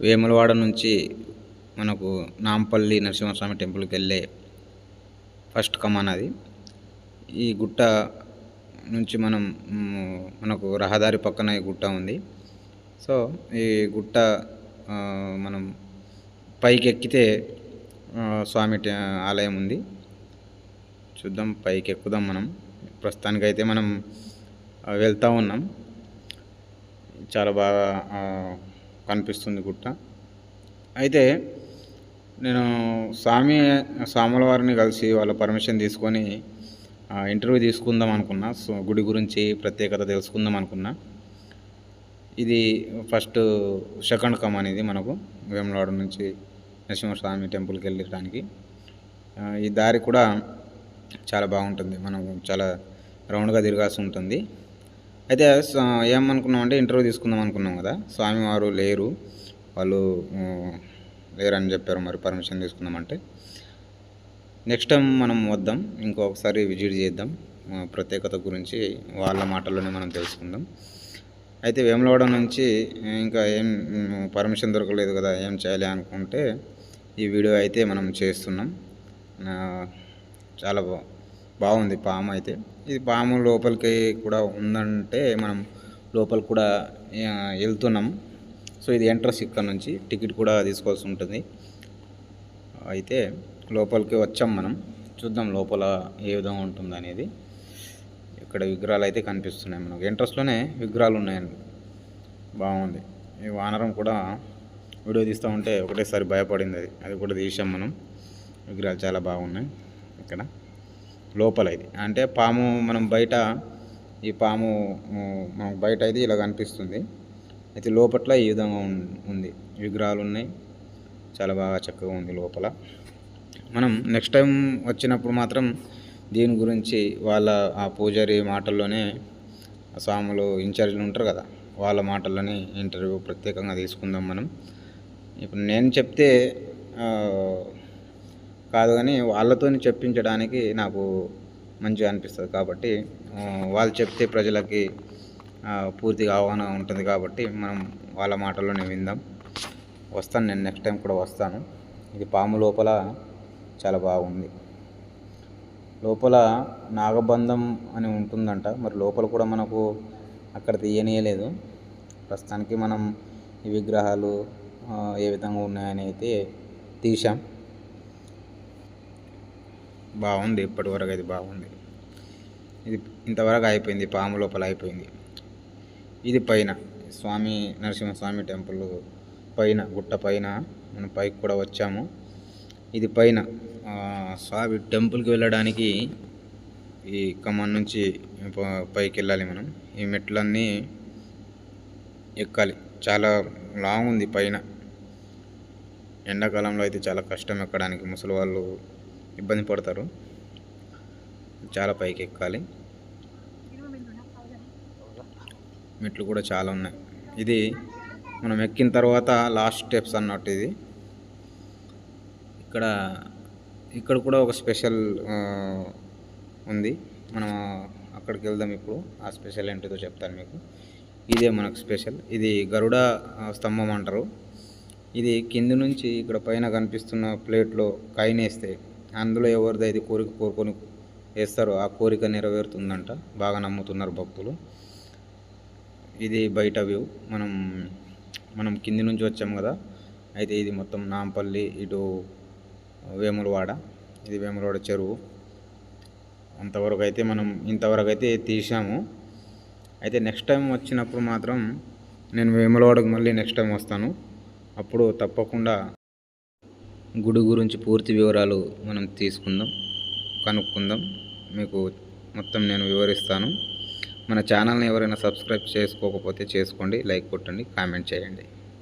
వేములవాడ నుంచి మనకు నాంపల్లి నరసింహస్వామి టెంపుల్కి వెళ్ళే ఫస్ట్ కమాన్ అది. ఈ గుట్ట నుంచి మనం మనకు రహదారి పక్కన ఈ గుట్ట ఉంది. సో ఈ గుట్ట మనం పైకి ఎక్కితే స్వామి ఆలయం ఉంది. చూద్దాం పైకి ఎక్కుదాం మనం. ప్రస్తుతానికైతే మనం వెళ్తూ ఉన్నాం. చాలా బాగా కనిపిస్తుంది గుట్ట. అయితే నేను స్వామి స్వాముల వారిని కలిసి వాళ్ళ పర్మిషన్ తీసుకొని ఇంటర్వ్యూ తీసుకుందాం అనుకున్నా. సో గుడి గురించి ప్రత్యేకత తెలుసుకుందాం అనుకున్నా. ఇది ఫస్ట్ సెకండ్ కమ్ అనేది మనకు వేములవాడ నుంచి నరసింహస్వామి టెంపుల్కి వెళ్ళడానికి. ఈ దారి కూడా చాలా బాగుంటుంది. మనం చాలా రౌండ్గా తిరగాల్సి ఉంటుంది. అయితే ఏమనుకున్నాం అంటే ఇంటర్వ్యూ తీసుకుందాం అనుకున్నాం కదా. స్వామివారు లేరు. వాళ్ళు లేరని చెప్పారు. మరి పర్మిషన్ తీసుకుందామంటే నెక్స్ట్ టైం మనం వద్దాం. ఇంకొకసారి విజిట్ చేద్దాం. ప్రత్యేకత గురించి వాళ్ళ మాటల్లోనే మనం తెలుసుకుందాం. అయితే వేములవాడ నుంచి ఇంకా ఏం పర్మిషన్ దొరకలేదు కదా. ఏం చేయాలి అనుకుంటే ఈ వీడియో అయితే మనం చేస్తున్నాం. చాలా బాగు బాగుంది పాము అయితే. ఇది పాము లోపలికి కూడా ఉందంటే మనం లోపల కూడా వెళ్తున్నాం. సో ఇది ఎంట్రన్స్ ఇక్కడ నుంచి టికెట్ కూడా తీసుకోవాల్సి ఉంటుంది. అయితే లోపలికి వచ్చాం మనం. చూద్దాం లోపల ఏ విధంగా ఉంటుంది అనేది. ఇక్కడ విగ్రహాలు అయితే కనిపిస్తున్నాయి మనకు. ఎంట్రన్స్లోనే విగ్రహాలు ఉన్నాయండి. బాగుంది. ఈ వానరం కూడా వీడియో తీస్తూ ఉంటే ఒకటేసారి భయపడింది అది. అది కూడా తీసాం మనం. విగ్రహాలు చాలా బాగున్నాయి. ఇక్కడ లోపల ఇది అంటే పాము మనం బయట ఈ పాము మనకు బయట అయితే ఇలా కనిపిస్తుంది. అయితే లోపట్ల ఈ విధంగా ఉం- ఉంది. విగ్రహాలు ఉన్నాయి. చాలా బాగా చక్కగా ఉంది లోపల. మనం నెక్స్ట్ టైం వచ్చినప్పుడు మాత్రం దీని గురించి వాళ్ళ ఆ పూజారి మాటల్లోనే స్వాములు ఇన్ఛార్జీలు ఉంటారు కదా వాళ్ళ మాటల్లోనే ఇంటర్వ్యూ ప్రత్యేకంగా తీసుకుందాం మనం. ఇప్పుడు నేను చెప్తే కాదు కానీ వాళ్ళతో చెప్పించడానికి నాకు మంచిగా అనిపిస్తుంది కాబట్టి వాళ్ళు చెప్తే ప్రజలకి పూర్తిగా అవగాహన ఉంటుంది కాబట్టి మనం వాళ్ళ మాటల్లోనే విందాం. వస్తాను నేను నెక్స్ట్ టైం కూడా వస్తాను. ఇది పాము లోపల చాలా బాగుంది. లోపల నాగబంధం అని ఉంటుందంట. మరి లోపల కూడా మనకు అక్కడ తీయనీయలేదు. ప్రస్తుతానికి మనం ఈ విగ్రహాలు ఏ విధంగా ఉన్నాయని అయితే తీసాం బాగుంది ఇప్పటి వరకు అయితే బాగుంది. ఇది ఇంతవరకు అయిపోయింది పాము లోపల అయిపోయింది ఇది పైన స్వామి నరసింహస్వామి టెంపుల్ పైన గుట్ట పైన మనం పైకి కూడా వచ్చాము. ఇది పైన స్వామి టెంపుల్కి వెళ్ళడానికి ఈ కమాన్ నుంచి పైకి వెళ్ళాలి మనం. ఈ మెట్లన్నీ ఎక్కాలి. చాలా లాంగ్ ఉంది పైన. ఎండాకాలంలో అయితే చాలా కష్టం ఎక్కడానికి. ముసలి వాళ్ళు ఇబ్బంది పడతారు. చాలా పైకి ఎక్కాలి. మెట్లు కూడా చాలా ఉన్నాయి. ఇది మనం ఎక్కిన తర్వాత లాస్ట్ స్టెప్స్ అన్నట్టు ఇది. ఇక్కడ ఇక్కడ కూడా ఒక స్పెషల్ ఉంది. మనం అక్కడికి వెళ్దాం ఇప్పుడు. ఆ స్పెషల్ ఏంటిదో చెప్తాను మీకు. ఇదే మనకు స్పెషల్. ఇది గరుడ స్తంభం అంటారు. ఇది కింది నుంచి ఇక్కడ పైన కనిపిస్తున్న ప్లేట్లో కాయిన్ వేస్తే అందులో ఎవరిదైతే కోరిక కోరుకొని వేస్తారో ఆ కోరిక నెరవేరుతుందంట. బాగా నమ్ముతున్నారు భక్తులు. ఇది బయట వ్యూ. మనం మనం కింది నుంచి వచ్చాం కదా. అయితే ఇది మొత్తం నాంపల్లి ఇటు వేములవాడ. ఇది వేములవాడ చెరువు. అంతవరకు అయితే మనం ఇంతవరకు అయితే తీసాము అయితే నెక్స్ట్ టైం వచ్చినప్పుడు మాత్రం నేను వేములవాడకు మళ్ళీ నెక్స్ట్ టైం వస్తాను. అప్పుడు తప్పకుండా గుడి గురించి పూర్తి వివరాలు మనం తీసుకుందాం కనుక్కుందాం. మీకు మొత్తం నేను వివరిస్తాను. మన ఛానల్ని ఎవరైనా సబ్స్క్రైబ్ చేసుకోకపోతే చేసుకోండి లైక్ కొట్టండి కామెంట్ చేయండి.